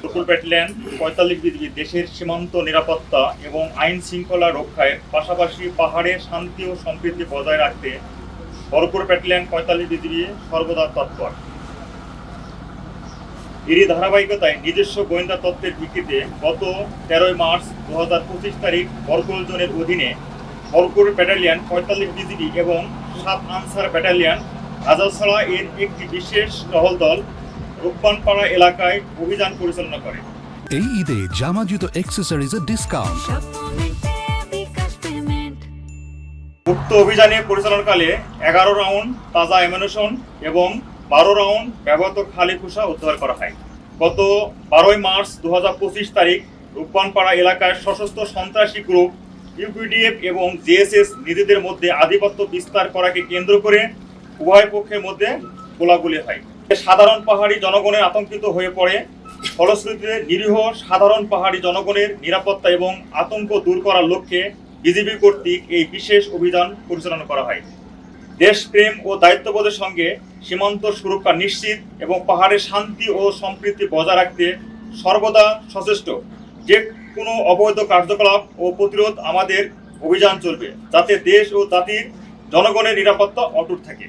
Barkul battalion পঁয়তাল্লিশ BGB দেশের সীমান্ত নিরাপত্তা এবং আইন শৃঙ্খলা রক্ষায় পাশাপাশি পাহাড়ে শান্তি ও সম্প্রীতি বজায় রাখতে বরকুল ব্যাটালিয়ন পঁয়তাল্লিশ বিজিবি সর্বদা তৎপর। এরই ধারাবাহিকতায় নিজস্ব গোয়েন্দা তত্ত্বের ভিত্তিতে গত তেরোই মার্চ দু হাজার পঁচিশ তারিখ বরকুল জোনের অধীনে বরকুল ব্যাটালিয়ন পঁয়তাল্লিশ বিজিবি এবং সাত আনসার ব্যাটালিয়ন রাজাছড়া এর একটি বিশেষ টহল দল রূপবানপাড়া এলাকায় অভিযান পরিচালনা করে। এই ঈদে জামা জুতো অ্যাক্সেসরিজের ডিসকাউন্ট উক্ত অভিযানে পরিচালনাকালে এগারো রাউন্ড তাজা অ্যামিনেশন এবং বারো রাউন্ড ব্যবহৃত খালি কুসা উদ্ধার করা হয়। গত বারোই মার্চ দু পঁচিশ তারিখ রূপবানপাড়া এলাকায় সশস্ত্র সন্ত্রাসী গ্রুপ ইউপিডিএফ এবং জেএসএস নিজেদের মধ্যে আধিপত্য বিস্তার করাকে কেন্দ্র করে উভয় পক্ষের মধ্যে গোলাগুলি হয়। সাধারণ পাহাড়ি জনগণের আতঙ্কিত হয়ে পড়ে, ফলশ্রুতিতে নিরীহ সাধারণ পাহাড়ি জনগণের নিরাপত্তা এবং আতঙ্ক দূর করার লক্ষ্যে বিজিবি কর্তৃক এই বিশেষ অভিযান পরিচালনা করা হয়। দেশপ্রেম ও দায়িত্ববোধের সঙ্গে সীমান্ত সুরক্ষা নিশ্চিত এবং পাহাড়ের শান্তি ও সম্প্রীতি বজায় রাখতে সর্বদা সচেষ্ট। যে কোনো অবৈধ কার্যকলাপ ও প্রতিরোধ আমাদের অভিযান চলবে, যাতে দেশ ও জাতির জনগণের নিরাপত্তা অটুট থাকে।